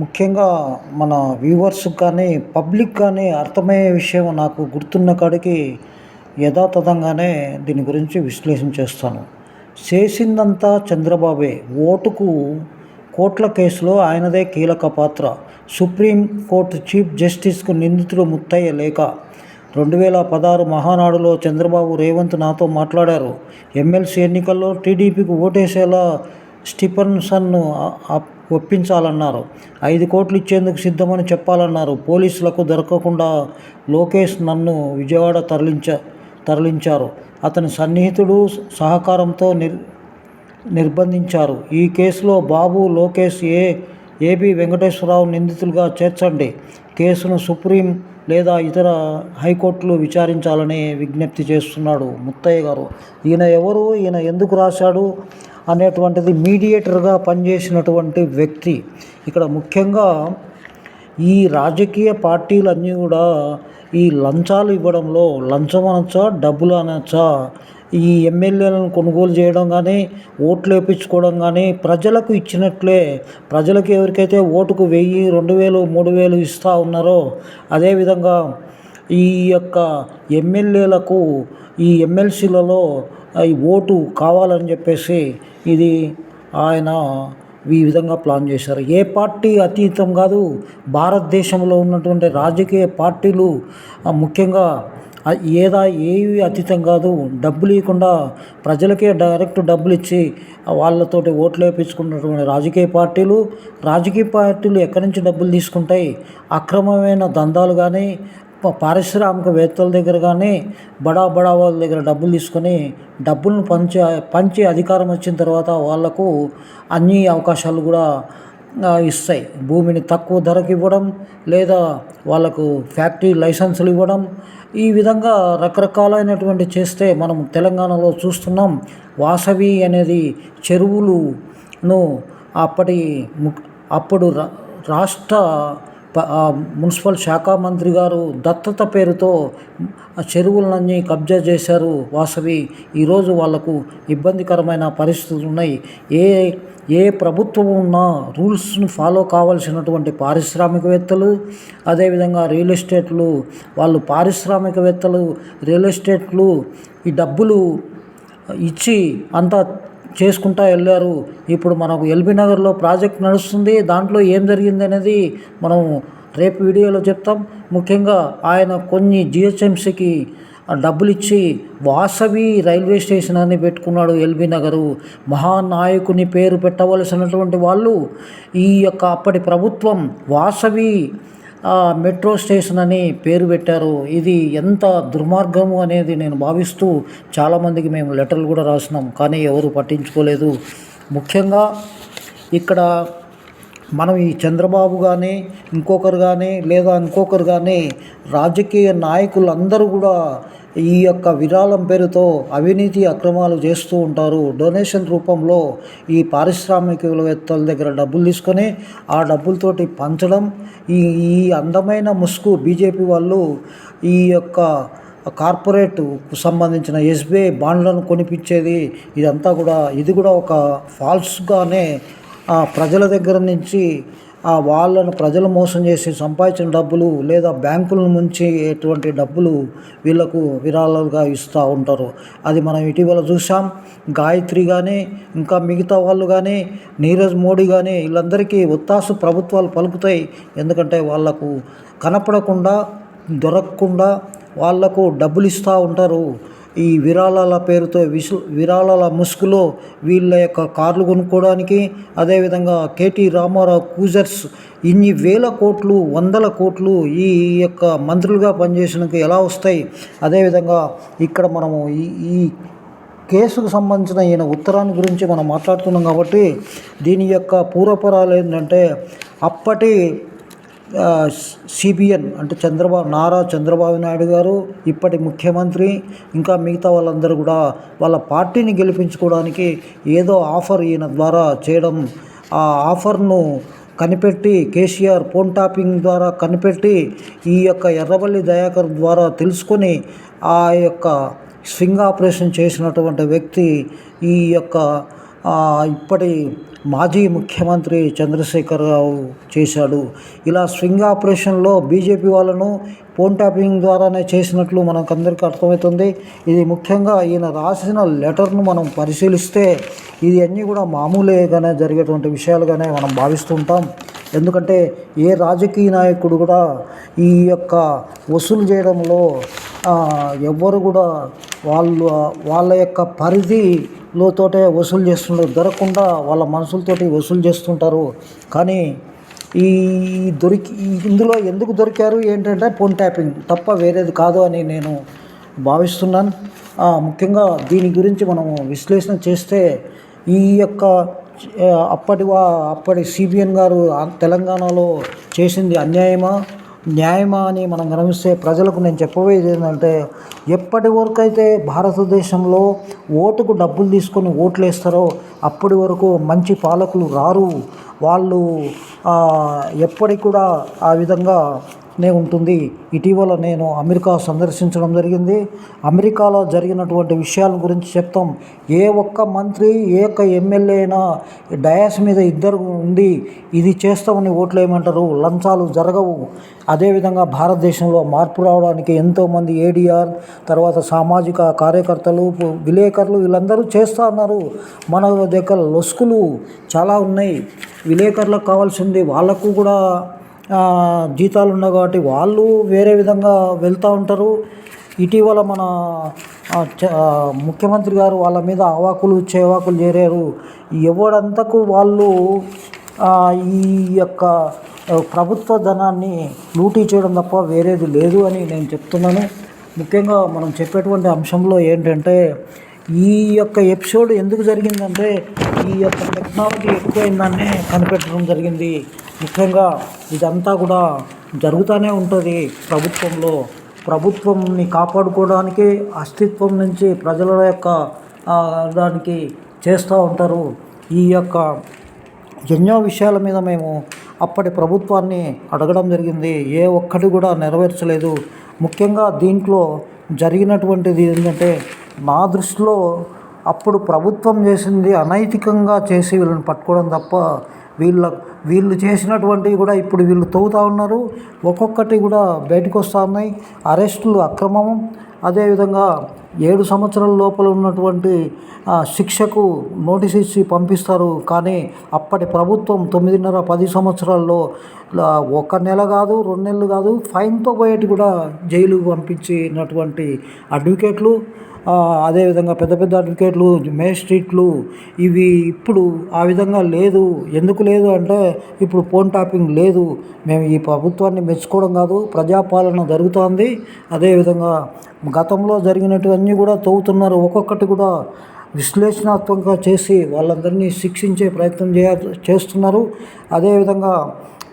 ముఖ్యంగా మన వ్యూవర్స్ కానీ పబ్లిక్ కానీ అర్థమయ్యే విషయం నాకు గుర్తున్న కాడికి యథాతథంగానే దీని గురించి విశ్లేషణ చేస్తాను. చేసిందంతా చంద్రబాబే. ఓటుకు కోట్ల కేసులో ఆయనదే కీలక పాత్ర. సుప్రీం కోర్టు చీఫ్ జస్టిస్కు నిందితుడు ముత్తయ్య లేక. రెండు వేల పదహారు మహానాడులో చంద్రబాబు రేవంత్ నాతో మాట్లాడారు. ఎమ్మెల్సీ ఎన్నికల్లో టీడీపీకి ఓటేసేలా స్టిఫన్సన్ను ఒప్పించాలన్నారు. ఐదు కోట్లు ఇచ్చేందుకు సిద్ధమని చెప్పాలన్నారు. పోలీసులకు దొరకకుండా లోకేష్ నన్ను విజయవాడ తరలించ తరలించారు. అతని సన్నిహితుడు సహకారంతో నిర్ నిర్బంధించారు. ఈ కేసులో బాబు లోకేష్ ఏ ఏబి వెంకటేశ్వరరావు నిందితులుగా చేర్చండి. కేసును సుప్రీం లేదా ఇతర హైకోర్టులు విచారించాలని విజ్ఞప్తి చేస్తున్నాడు ముత్తయ్య గారు. ఈయన ఎవరు? ఈయన ఎందుకు రాశాడు? అనేటువంటిది మీడియేటర్గా పనిచేసినటువంటి వ్యక్తి. ఇక్కడ ముఖ్యంగా ఈ రాజకీయ పార్టీలన్నీ కూడా ఈ లంచాలు ఇవ్వడంలో లంచం అనొచ్చా డబ్బులు అనొచ్చా ఈ ఎమ్మెల్యేలను కొనుగోలు చేయడం కానీ ఓట్లు వేయించుకోవడం కానీ ప్రజలకు ఇచ్చినట్లే ప్రజలకు ఎవరికైతే ఓటుకు వెయ్యి రెండు వేలు మూడు వేలు ఇస్తూ ఉన్నారో అదేవిధంగా ఈ యొక్క ఎమ్మెల్యేలకు ఈ ఎమ్మెల్సీలలో ఈ ఓటు కావాలని చెప్పేసి ఇది ఆయన ఈ విధంగా ప్లాన్ చేశారు. ఏ పార్టీ అతీతం కాదు భారతదేశంలో ఉన్నటువంటి రాజకీయ పార్టీలు ముఖ్యంగా ఏదా ఏవి అతీతం కాదు డబ్బులు ఇవ్వకుండా ప్రజలకే డైరెక్ట్ డబ్బులు ఇచ్చి వాళ్ళతోటి ఓట్లు వేయించుకున్నటువంటి రాజకీయ పార్టీలు రాజకీయ పార్టీలు ఎక్కడి నుంచి డబ్బులు తీసుకుంటాయి? అక్రమమైన దందాలు కానీ పారిశ్రామికవేత్తల దగ్గర కానీ బడా బడా వాళ్ళ దగ్గర డబ్బులు తీసుకొని డబ్బులను పంచే పంచి అధికారం వచ్చిన తర్వాత వాళ్ళకు అన్ని అవకాశాలు కూడా ఇస్తాయి. భూమిని తక్కువ ధరకు ఇవ్వడం లేదా వాళ్ళకు ఫ్యాక్టరీ లైసెన్సులు ఇవ్వడం ఈ విధంగా రకరకాలైనటువంటి చేస్తే మనం తెలంగాణలో చూస్తున్నాం. వాసవి అనేది చెరువులును అప్పటి ము- అప్పుడు రా- రాష్ట్ర మున్సిపల్ శాఖ మంత్రి గారు దత్తత పేరుతో చెరువులన్నీ కబ్జా చేశారు వాసవి. ఈరోజు వాళ్ళకు ఇబ్బందికరమైన పరిస్థితులు ఉన్నాయి. ఏ ఏ ప్రభుత్వం ఉన్నా రూల్స్ను ఫాలో కావాల్సినటువంటి పారిశ్రామికవేత్తలు అదేవిధంగా రియల్ ఎస్టేట్లు వాళ్ళు పారిశ్రామికవేత్తలు రియల్ ఎస్టేట్లు ఈ డబ్బులు ఇచ్చి అంతా చేసుకుంటా వెళ్ళారు. ఇప్పుడు మనకు ఎల్బీ నగర్లో ప్రాజెక్ట్ నడుస్తుంది. దాంట్లో ఏం జరిగింది అనేది మనం రేపు వీడియోలో చెప్తాం. ముఖ్యంగా ఆయన కొన్ని జిహెచ్ఎంసీకి డబ్బులు ఇచ్చి వాసవి రైల్వే స్టేషన్ అని పెట్టుకున్నాడు ఎల్బీ నగరు. మహానాయకుని పేరు పెట్టవలసినటువంటి వాళ్ళు ఈ యొక్క అప్పటి ప్రభుత్వం వాసవి మెట్రో స్టేషన్ అని పేరు పెట్టారు. ఇది ఎంత దుర్మార్గము అనేది నేను భావిస్తూ చాలామందికి మేము లెటర్లు కూడా రాసినాం. కానీ ఎవరు పట్టించుకోలేదు. ముఖ్యంగా ఇక్కడ మనం ఈ చంద్రబాబు కానీ ఇంకొకరు కానీ లేదా ఇంకొకరు కానీ రాజకీయ నాయకులందరూ కూడా ఈ యొక్క విరాళం పేరుతో అవినీతి అక్రమాలు చేస్తూ ఉంటారు. డొనేషన్ రూపంలో ఈ పారిశ్రామికవేత్తల దగ్గర డబ్బులు తీసుకొని ఆ డబ్బులతోటి పంచడం ఈ ఈ అందమైన ముసుగు బీజేపీ వాళ్ళు ఈ యొక్క కార్పొరేట్కు సంబంధించిన ఎస్బీఐ బాండ్లను కొనిపించేది ఇదంతా కూడా ఇది కూడా ఒక ఫాల్స్గానే ఆ ప్రజల దగ్గర నుంచి ఆ వాళ్ళను ప్రజలు మోసం చేసి సంపాదించిన డబ్బులు లేదా బ్యాంకులను ముంచి ఎటువంటి డబ్బులు వీళ్ళకు విరాళాలుగా ఇస్తూ ఉంటారు. అది మనం ఇటీవల చూసాం గాయత్రి కానీ ఇంకా మిగతా వాళ్ళు కానీ నీరజ్ మోడీ కానీ వీళ్ళందరికీ ఒత్తాసు ప్రభుత్వాలు పలుకుతాయి. ఎందుకంటే వాళ్ళకు కనపడకుండా దొరకకుండా వాళ్ళకు డబ్బులు ఇస్తూ ఉంటారు. ఈ విరాళాల పేరుతో విసు విరాళాల ముసుగులో వీళ్ళ యొక్క కార్లు కొనుక్కోవడానికి అదేవిధంగా కేటీ రామారావు కూజర్స్ ఇన్ని వేల కోట్లు వందల కోట్లు ఈ యొక్క మంత్రులుగా పనిచేసినకు ఎలా వస్తాయి? అదేవిధంగా ఇక్కడ మనము ఈ ఈ కేసుకు సంబంధించిన ఈయన ఉత్తరాన్ని గురించి మనం మాట్లాడుతున్నాం కాబట్టి దీని యొక్క పూర్వపరాలు ఏంటంటే అప్పటి సిబిఎన్ అంటే చంద్రబాబు నారా చంద్రబాబు నాయుడు గారు ఇప్పటి ముఖ్యమంత్రి ఇంకా మిగతా వాళ్ళందరూ కూడా వాళ్ళ పార్టీని గెలిపించుకోవడానికి ఏదో ఆఫర్ ఈయన ద్వారా చేయడం ఆ ఆఫర్ను కనిపెట్టి కేసీఆర్ ఫోన్ టాపింగ్ ద్వారా కనిపెట్టి ఈ యొక్క ఎర్రబల్లి దయాకర్ ద్వారా తెలుసుకొని ఆ యొక్క స్వింగ్ ఆపరేషన్ చేసినటువంటి వ్యక్తి ఈ యొక్క ఇప్పటి మాజీ ముఖ్యమంత్రి చంద్రశేఖరరావు చేశాడు. ఇలా స్వింగ్ ఆపరేషన్లో బీజేపీ వాళ్ళను ఫోన్ ట్యాపింగ్ ద్వారానే చేసినట్లు మనకందరికీ అర్థమవుతుంది. ఇది ముఖ్యంగా ఈయన రాసిన లెటర్ను మనం పరిశీలిస్తే ఇది అన్నీ కూడా మామూలుగానే జరిగేటువంటి విషయాలుగానే మనం భావిస్తుంటాం. ఎందుకంటే ఏ రాజకీయ నాయకుడు కూడా ఈ యొక్క వసూలు చేయడంలో ఎవ్వరు కూడా వాళ్ళు వాళ్ళ యొక్క పరిధి లోతోటే వసూలు చేస్తుంటారు దొరకకుండా వాళ్ళ మనసులతోటి వసూలు చేస్తుంటారు. కానీ ఈ దొరికి ఇందులో ఎందుకు దొరికారు ఏంటంటే ఫోన్ ట్యాపింగ్ తప్ప వేరేది కాదు అని నేను భావిస్తున్నాను. ముఖ్యంగా దీని గురించి మనము విశ్లేషణ చేస్తే ఈ యొక్క అప్పటి వా అప్పటి సిబిఎన్ గారు తెలంగాణలో చేసింది అన్యాయమా? న్యాయమా అని మనం గమనిస్తే ప్రజలకు నేను చెప్పబోయేది ఏంటంటే ఎప్పటి వరకు అయితే భారతదేశంలో ఓటుకు డబ్బులు తీసుకొని ఓట్లు వేస్తారో అప్పటి వరకు మంచి పాలకులు రారు. వాళ్ళు ఎప్పటికి కూడా ఆ విధంగా నే ఉంటుంది. ఇటీవల నేను అమెరికా సందర్శించడం జరిగింది. అమెరికాలో జరిగినటువంటి విషయాల గురించి చెప్తాం. ఏ ఒక్క మంత్రి ఏ ఒక్క ఎమ్మెల్యే అయినా డయాస్ మీద ఇద్దరు ఉండి ఇది చేస్తామని ఓట్లు ఏమంటారు? లంచాలు జరగవు. అదేవిధంగా భారతదేశంలో మార్పు రావడానికి ఎంతోమంది ఏడిఆర్ తర్వాత సామాజిక కార్యకర్తలు విలేకరులు వీళ్ళందరూ చేస్తూ ఉన్నారు. మన దగ్గర లొసుకులు చాలా ఉన్నాయి. విలేకరులకు కావాల్సింది వాళ్ళకు కూడా జీతాలు ఉన్నాయి కాబట్టి వాళ్ళు వేరే విధంగా వెళ్తూ ఉంటారు. ఇటీవల మన చ- ముఖ్యమంత్రి గారు వాళ్ళ మీద అవాకులు చేవాకులు చేరారు. ఎవడంతకు వాళ్ళు ఈ యొక్క ప్రభుత్వ ధనాన్ని లూటీ చేయడం తప్ప వేరేది లేదు అని నేను చెప్తున్నాను. ముఖ్యంగా మనం చెప్పేటువంటి అంశంలో ఏంటంటే ఈ యొక్క ఎపిసోడ్ ఎందుకు జరిగిందంటే ఈ యొక్క టెక్నాలజీ ఎక్కువైందాన్ని కనిపెట్టడం జరిగింది. ముఖ్యంగా ఇదంతా కూడా జరుగుతూనే ఉంటుంది ప్రభుత్వంలో. ప్రభుత్వంని కాపాడుకోవడానికి అస్తిత్వం నుంచి ప్రజల యొక్క దానికి చేస్తూ ఉంటారు. ఈ యొక్క ఎన్నో విషయాల మీద మేము అప్పటి ప్రభుత్వాన్ని అడగడం జరిగింది. ఏ ఒక్కటి కూడా నెరవేర్చలేదు. ముఖ్యంగా దీంట్లో జరిగినటువంటిది ఏంటంటే నా దృష్టిలో అప్పుడు ప్రభుత్వం చేసింది అనైతికంగా చేసి వీళ్ళని పట్టుకోవడం తప్ప వీళ్ళ వీళ్ళు చేసినటువంటివి కూడా ఇప్పుడు వీళ్ళు తవ్వుతూ ఉన్నారు. ఒక్కొక్కటి కూడా బయటకు వస్తూ ఉన్నాయి. అరెస్టులు అక్రమం అదేవిధంగా ఏడు సంవత్సరాల లోపల ఉన్నటువంటి శిక్షకు నోటీస్ ఇచ్చి పంపిస్తారు. కానీ అప్పటి ప్రభుత్వం తొమ్మిదిన్నర పది సంవత్సరాల్లో ఒక నెల కాదు రెండు నెలలు కాదు ఫైన్తో పోయేటి కూడా జైలుకు పంపించినటువంటి అడ్వకేట్లు. అదేవిధంగా పెద్ద పెద్ద అడ్వకేట్లు మేజిస్ట్రేట్లు ఇవి ఇప్పుడు ఆ విధంగా లేదు. ఎందుకు లేదు అంటే ఇప్పుడు ఫోన్ టాపింగ్ లేదు. మేము ఈ ప్రభుత్వాన్ని మెచ్చుకోవడం కాదు ప్రజాపాలన జరుగుతోంది. అదేవిధంగా గతంలో జరిగినటువన్నీ కూడా తవ్వుతున్నారు. ఒక్కొక్కటి కూడా విశ్లేషణాత్మకంగా చేసి వాళ్ళందరినీ శిక్షించే ప్రయత్నం చేయ చేస్తున్నారు. అదేవిధంగా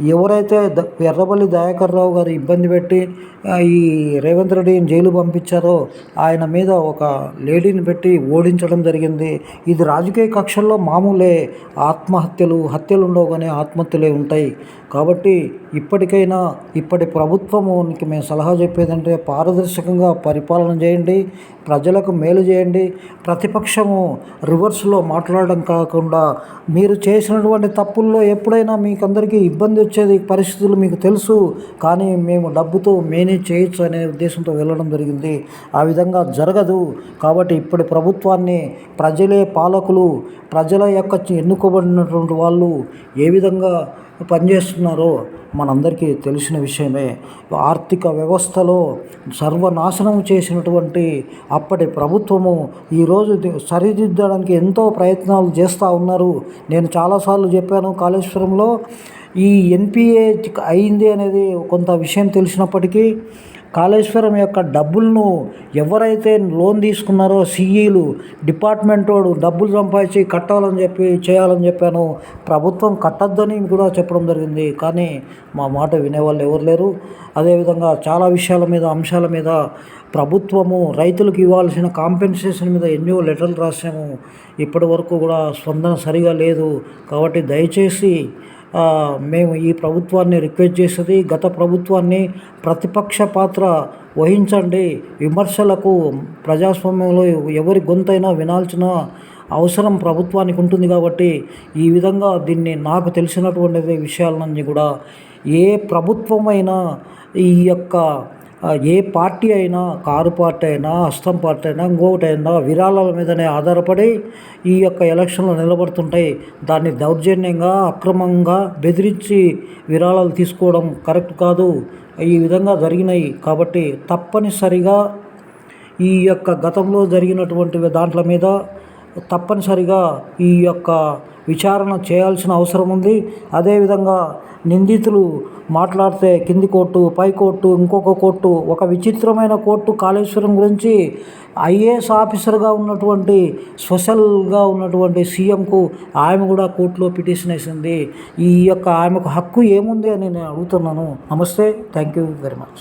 ఎవరైతే ద ఎర్రబల్లి దయాకర్ రావు గారు ఇబ్బంది పెట్టి ఈ రేవంత్ రెడ్డిని జైలు పంపించారో ఆయన మీద ఒక లేడీని పెట్టి ఓడించడం జరిగింది. ఇది రాజకీయ కక్షల్లో మామూలే ఆత్మహత్యలు హత్యలు ఉండవు కానీ ఆత్మహత్యలే ఉంటాయి. కాబట్టి ఇప్పటికైనా ఇప్పటి ప్రభుత్వమునికి మేము సలహా చెప్పేదంటే పారదర్శకంగా పరిపాలన చేయండి ప్రజలకు మేలు చేయండి. ప్రతిపక్షము రివర్స్లో మాట్లాడడం కాకుండా మీరు చేసినటువంటి తప్పుల్లో ఎప్పుడైనా మీకు అందరికీ ఇబ్బంది వచ్చేది పరిస్థితులు మీకు తెలుసు. కానీ మేము డబ్బుతో మేనేజ్ చేయొచ్చు అనే ఉద్దేశంతో వెళ్ళడం జరిగింది. ఆ విధంగా జరగదు. కాబట్టి ఇప్పటి ప్రభుత్వాన్ని ప్రజలే పాలకులు ప్రజల యొక్క ఎన్నుకోబడినటువంటి వాళ్ళు ఏ విధంగా పనిచేస్తున్నారో మనందరికీ తెలిసిన విషయమే. ఆర్థిక వ్యవస్థలో సర్వనాశనం చేసినటువంటి అప్పటి ప్రభుత్వము ఈరోజు సరిదిద్దడానికి ఎంతో ప్రయత్నాలు చేస్తూ ఉన్నారు. నేను చాలాసార్లు చెప్పాను కాళేశ్వరంలో ఈ ఎన్పిఏ అయింది అనేది కొంత విషయం తెలిసినప్పటికీ కాళేశ్వరం యొక్క డబ్బులను ఎవరైతే లోన్ తీసుకున్నారో సిఈలు డిపార్ట్మెంట్ వాడు డబ్బులు సంపాదించి కట్టాలని చెప్పి చేయాలని చెప్పాను. ప్రభుత్వం కట్టద్దని కూడా చెప్పడం జరిగింది. కానీ మా మాట వినేవాళ్ళు ఎవరు లేరు. అదేవిధంగా చాలా విషయాల మీద అంశాల మీద ప్రభుత్వము రైతులకు ఇవ్వాల్సిన కాంపెన్సేషన్ మీద ఎన్నో లెటర్లు రాసాము. ఇప్పటి వరకు కూడా స్పందన సరిగా లేదు. కాబట్టి దయచేసి మేము ఈ ప్రభుత్వాన్ని రిక్వెస్ట్ చేసేది గత ప్రభుత్వాన్ని ప్రతిపక్ష పాత్ర వహించండి. విమర్శలకు ప్రజాస్వామ్యంలో ఎవరి గొంతైనా వినాల్సిన అవసరం ప్రభుత్వానికి ఉంటుంది కాబట్టి ఈ విధంగా దీన్ని నాకు తెలిసినటువంటి విషయాలన్నీ కూడా ఏ ప్రభుత్వమైనా ఈ యొక్క ఏ పార్టీ అయినా కారు పార్టీ అయినా హస్తం పార్టీ అయినా ఇంకొకటి అయినా విరాళాల మీదనే ఆధారపడి ఈ యొక్క ఎలక్షన్లో నిలబడుతుంటాయి. దాన్ని దౌర్జన్యంగా అక్రమంగా బెదిరించి విరాళాలు తీసుకోవడం కరెక్ట్ కాదు. ఈ విధంగా జరిగినాయి. కాబట్టి తప్పనిసరిగా ఈ యొక్క గతంలో జరిగినటువంటి దాంట్ల మీద తప్పనిసరిగా ఈ యొక్క విచారణ చేయాల్సిన అవసరం ఉంది. అదేవిధంగా నిందితులు మాట్లాడితే కింది కోర్టు పై కోర్టు ఇంకొక కోర్టు ఒక విచిత్రమైన కోర్టు కాళేశ్వరం గురించి ఐఏఎస్ ఆఫీసర్గా ఉన్నటువంటి స్పెషల్గా ఉన్నటువంటి సీఎంకు ఆమె కూడా కోర్టులో పిటిషన్ వేసింది. ఈ యొక్క ఆమెకు హక్కు ఏముంది అని నేను అడుగుతున్నాను. నమస్తే. Thank you very much.